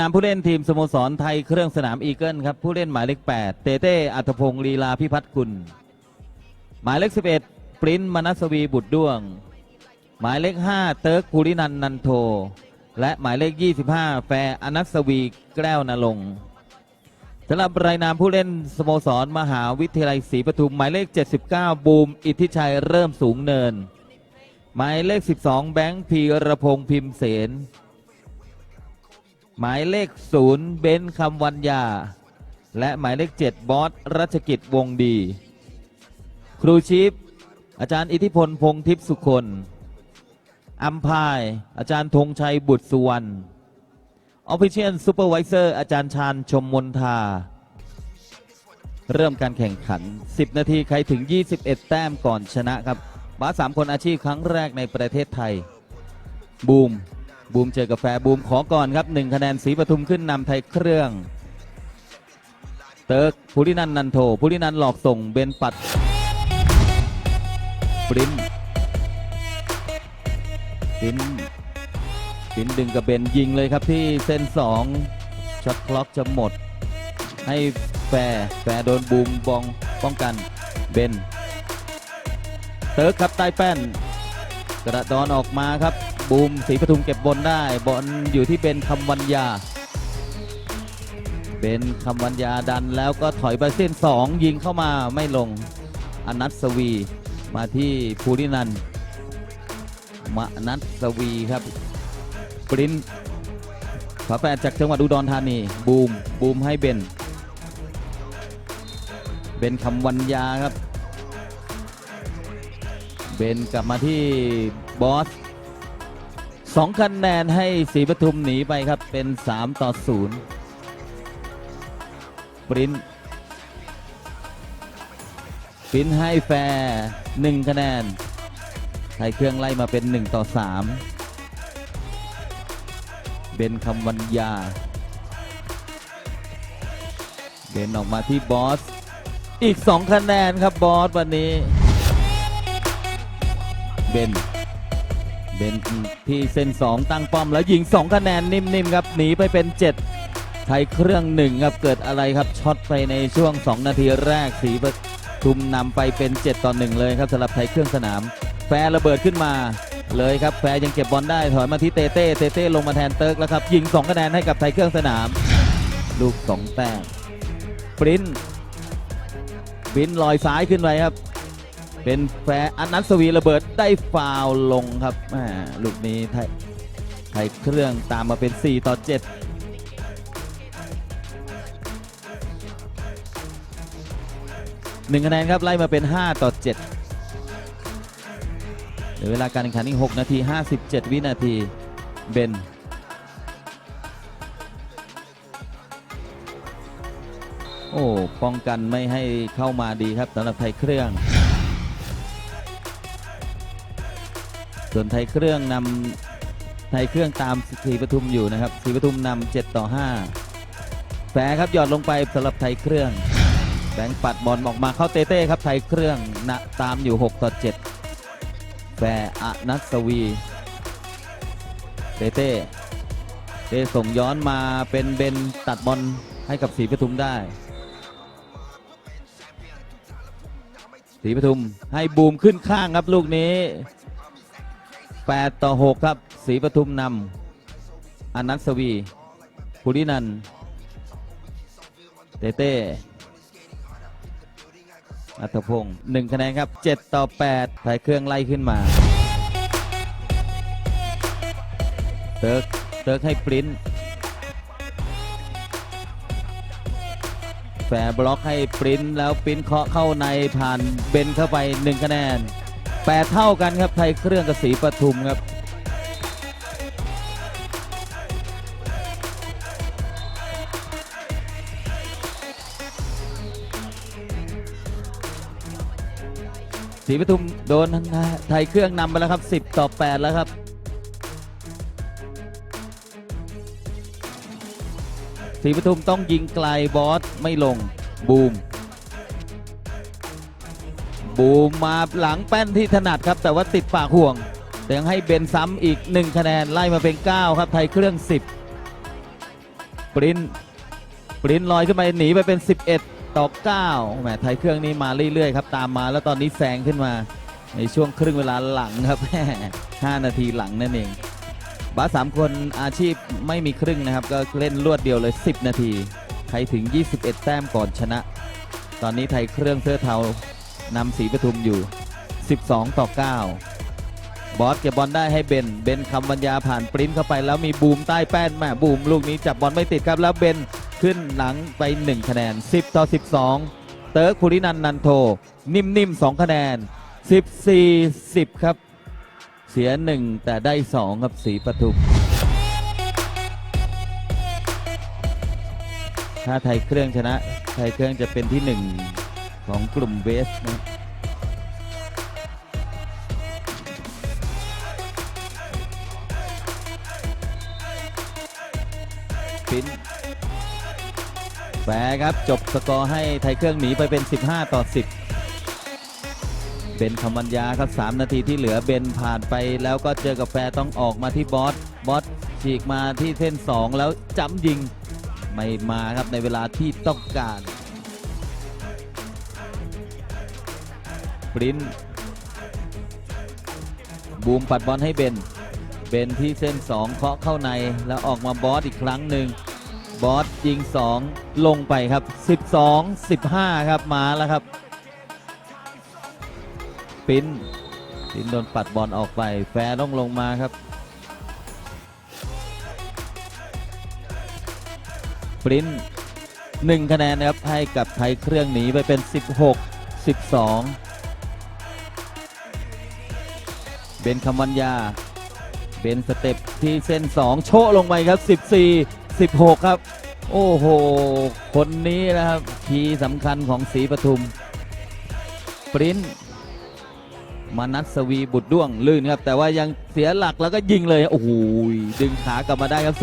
นามผู้เล่นทีมสโมสรไทยเครื่องสนามอีเกิลครับ ผู้เล่นหมายเลข 8 เตเต้อัธพงศ์ลีลาพิพัฒน์กุล หมายเลข 11 ปริ้นมนัสวีบุตรด้วง หมายเลข 5 เติร์กภูรินันนันโท และหมายเลข 25 แฟร์อนัสวีแก้วนรงสำหรับรายนามผู้เล่นสโมสรมหาวิทยาลัยศรีปทุมหมายเลข 79 บูม อิทธิชัยเริ่มสูงเนิน หมายเลข 12 แบงค์พีระพงษ์พิมพ์เสน หมายเลข0เบนคำวัญญาและหมายเลข7บอสรัชกิจวงดี ครูชิปอาจารย์อิทธิพลพงทิพย์สุคนอัมพาย อาจารย์ธงชัยบุตรสุวรรณออฟฟิเชียลซูเปอร์วิเซอร์อาจารย์ชาญชมมนทา เริ่มการแข่งขัน 10 นาทีใครถึง 21 แต้มก่อนชนะครับบาสสามคนอาชีพครั้งแรกในประเทศไทย บูม บูมเจอกับแฟบูมขอก่อนครับ1คะแนนสีปทุมขึ้นนำไทยเครื่อง เติร์กภูรินันนันโทภูรินันหลอกส่งเบนปัดปริ้นปริ้นปริ้นดึงกับเบนยิงเลยครับที่เส้นสองช็อตคล็อกจะหมด ให้แฟแฟโดนบูมบองป้องกันเบนเติร์กครับใต้แป้น กระดอนออกมาครับ บูมสีปทุมเก็บบนได้บอลอยู่ที่เบนคำวัญญาเบนคำวัญญาดันแล้วก็ถอยไปเส้นสองยิงเข้ามาไม่ลงอนัทสวีมาที่ภูรินันท์มนัทสวีครับปรินฝาแฝดจากจังหวัดอุดรธานีบูมบูมให้เบนเบนคำวัญญาครับ เบนกลับมาที่บอส สองคะแนนให้ศรีปทุมหนีไปครับเป็น 3 ต่อ 0 ปรินปรินให้แฟร์หนึ่งคะแนนไทยเครื่องไล่มาเป็น 1 ต่อ 3 เบนคำวัญญาเบนออกมาที่บอส อีก 2 คะแนนครับบอสวันนี้ เบน เบนที่เส้น 2 ตั้งป้อมแล้วยิง 2 คะแนนนิ่มๆครับหนีไปเป็น 7 ไทยเครื่องหนึ่งครับเกิดอะไรครับช็อตไปในช่วง 2 นาทีแรกสีปทุมนำไปเป็น 7 ต่อ 1 เลยครับสำหรับไทยเครื่องสนาม แฟร์ระเบิดขึ้นมาเลยครับแฟร์ยังเก็บบอลได้ถอยมาที่เตเต้เตเต้ลงมาแทนเติร์กแล้วครับยิง 2 คะแนนให้กับไทยเครื่องสนาม ลูก 2 แต้มปริ้นบินลอยซ้ายขึ้นไปครับ เป็นแฟร์อนัทสวีระเบิดได้ฟาวลงครับลูกนี้ไทยไทยเครื่องตามมาเป็น 4 ต่อ 7หนึ่งคะแนนครับ ไล่มาเป็น 5 ต่อ 7เหลือเวลาการแข่งขันอีก 6 นาที 57 วินาทีเบนโอ้ ป้องกันไม่ให้เข้ามาดีครับสำหรับไทยเครื่อง ส่วนไทยเครื่องนำไทยเครื่องตามศรีปทุมอยู่นะครับศรีปทุมนำ7ต่อ 5 แฝครับหยอดลงไปสำหรับไทยเครื่องแบงค์ปัดบอลออกมาเข้าเต้เต้ครับไทยเครื่องนะตามอยู่ 6 ต่อ 7แฟร์อนัสวีเต้เต้เต้ส่งย้อนมาเป็นเบนตัดบอลให้กับศรีปทุมได้ศรีปทุมให้บูมขึ้นข้างครับลูกนี้ 8 ต่อ 6 ครับศรีปทุมนำอนัสวีภูรินันเต้เต้อัธพงศ์หนึ่งคะแนนครับ 7 ต่อ8ไทยเครื่องไล่ขึ้นมา เติร์กเติร์กให้ปริ้นแฝบล็อกให้ปริ้นแล้วปริ้นเคาะเข้าในผ่านเบนเข้าไป 1 คะแนน 8 เท่ากันครับไทยเครื่องกับสีปทุมครับสีปทุมโดนไทยเครื่องนำไปแล้วครับ 10 ต่อ 8 แล้วครับสีปทุมต้องยิงไกลบอสไม่ลงบูม บูมมาหลังแป้นที่ถนัดครับ แต่ว่าติดปากห่วงแต่ยังให้เบนซ้ำอีก 1 คะแนนไล่มาเป็น 9 ครับ ไทยเครื่อง 10 ปรินปรินลอยขึ้นไปหนีไปเป็น 11 ต่อ9แหมไทยเครื่องนี้มาเรื่อยๆครับ ตามมาแล้วตอนนี้แซงขึ้นมาในช่วงครึ่งเวลาหลังครับ 5 นาทีหลังนั่นเองบาสสามคนอาชีพไม่มีครึ่งนะครับ ก็เล่นรวดเดียวเลย 10 นาทีใครถึง 21 แต้มก่อนชนะ ตอนนี้ไทยเครื่องเสื้อเทา นำสีปทุมอยู่ 12 ต่อ 9 บอสเก็บบอลได้ให้เบน เบนคำบรรยาผ่านปริ้นเข้าไปแล้วมีบูมใต้แป้นแม่บูมลูกนี้จับบอลไม่ติดครับแล้วเบนขึ้นหลังไป 1 คะแนน 10 ต่อ 12 เติร์กภูรินันนันโท นิ่มๆ2คะแนน 14 10 ครับ เสีย 1 แต่ได้ 2 ครับสีปทุมถ้าไทยเครื่องชนะ ไทยเครื่องจะเป็นที่ 1 ของกลุ่มเวสนะปินแฝครับจบสกอร์ให้ไทยเครื่องหนีไปเป็น 15 ต่อ 10 เบนคำวัญญาครับ 3 นาทีที่เหลือเบนผ่านไปแล้วก็เจอกับแฟร์ต้องออกมาที่บอส บอสฉีกมาที่เส้น 2 แล้วจ้ำยิง ไม่มาครับในเวลาที่ต้องการ ปรินบูมปัดบอลให้เบน เบนที่เส้น 2 เคาะเข้าในแล้วออกมาบอสอีกครั้งหนึ่งบอสยิง 2 ลงไปครับ 12 15 ครับมาแล้วครับ ปินปินโดนปัดบอลออกไป แฟร์ต้องลงมาครับ ปรินหนึ่งคะแนนนะครับให้กับไทยเครื่องหนีไปเป็น 16 12 เบนคำวัญญา เบนสเต็ปที่เส้น 2 โชะลงไปครับ 14 16 ครับ โอ้โห คนนี้นะครับคีย์สำคัญของสีปทุม ปรินมานัทสวีบุตรด้วงลื่นครับ แต่ว่ายังเสียหลักแล้วก็ยิงเลย โอ้โห ดึงขากลับมาได้ครับ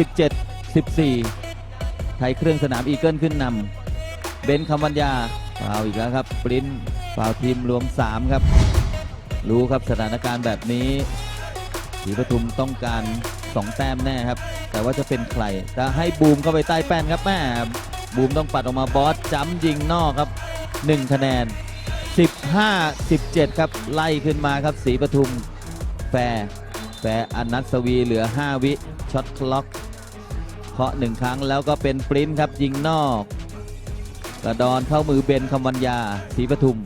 17 14 ไทยเครื่องสนามอีเกิลขึ้นนำเบนคำวัญญาฟาวอีกแล้วครับ ปรินฟาวทีมรวม 3 ครับ รู้ครับสถานการณ์แบบนี้ศรีปทุมต้องการ2แต้มแน่ครับ แต่ว่าจะเป็นใครจะให้บูมเข้าไปใต้แป้นครับแม่บูมต้องปัดออกมาบอสจ้ำยิงนอกครับ 1 คะแนน 15 17 ครับไล่ขึ้นมาครับศรีปทุม แฟร์แฟร์อนัสวีเหลือ 5 วิช็อตคล็อกเคาะหนึ่งครั้งแล้วก็เป็นปริ้นครับยิงนอก กระดอนเข้ามือเบนคำวัญญาศรีปทุม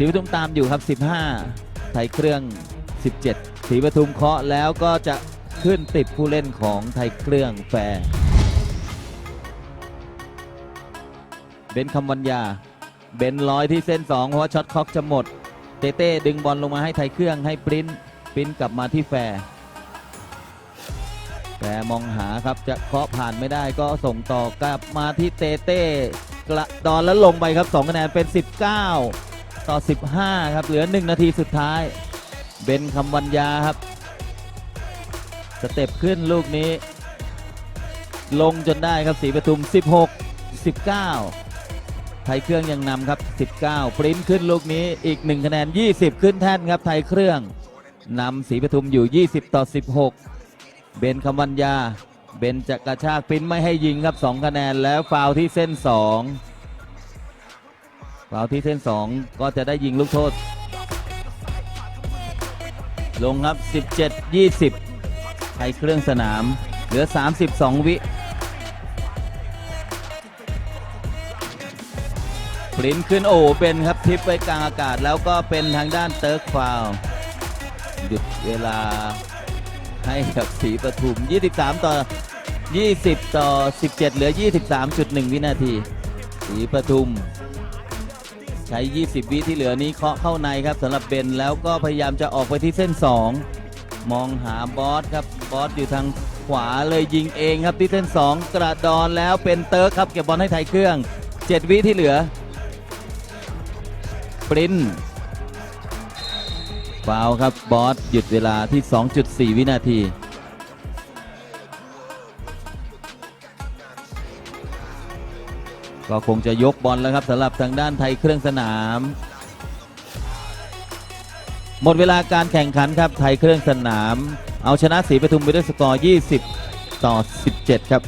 ศรีปทุมตามอยู่ครับ 15ไทยเครื่อง 17ศรีปทุมเคาะแล้วก็จะขึ้นติดผู้เล่นของไทยเครื่องแฟร์เบนคำวัญญา เบนลอยที่เส้น 2 เพราะช็อตคล็อกจะหมด เต้เต้ดึงบอลลงมาให้ไทยเครื่องให้ปริ้นปริ้นกลับมาที่แฟร์แฟร์มองหาครับจะเคาะผ่านไม่ได้ก็ส่งต่อกลับมาที่เต้เต้กระดอนแล้วลงไปครับ2คะแนนเป็น 19 ต่อ 15 ครับ เหลือ 1 นาทีสุดท้าย เบนคำวัญญาครับ สเต็ปขึ้นลูกนี้ ลงจนได้ครับสีปทุม 16 19 ไทยเครื่องยังนำครับ 19 ปริ้นขึ้นลูกนี้อีก 1 คะแนน 20 ขึ้นแท่นครับ ไทยเครื่องนำสีปทุมอยู่ 20 ต่อ 16 เบนคำวัญญา เบนจะกระชากปริ้นไม่ให้ยิงครับ 2 คะแนนแล้วฟาวที่เส้น 2 ฟาวที่เส้น 2 ก็จะได้ยิงลูกโทษ ลงครับ 17 20ไทยเครื่องสนาม เหลือ 32 วิปริ้นขึ้นโอ้เป็นครับทิปไว้กลางอากาศแล้วก็เป็นทางด้านเติร์กฟาวหยุดเวลาให้กับสีปทุม 23 ต่อ 20 ต่อ 17 เหลือ 23.1 วินาที สีปทุม ใช้ 20 วิที่เหลือนี้เคาะเข้าในครับสำหรับเบนแล้วก็พยายามจะออกไปที่เส้น 2 มองหาบอสครับบอสอยู่ทางขวาเลยยิงเองครับที่เส้น 2 กระดอนแล้วเป็นเติร์กครับเก็บบอลให้ไทยเครื่อง 7 วิที่เหลือปรินฟาวครับบอสหยุดเวลาที่ 2.4 วินาที ก็คงจะยกบอลแล้วครับสำหรับทางด้านไทยเครื่องสนาม หมดเวลาการแข่งขันครับไทยเครื่องสนาม เอาชนะศรีปทุมไปด้วยสกอร์ 20 ต่อ 17 ครับ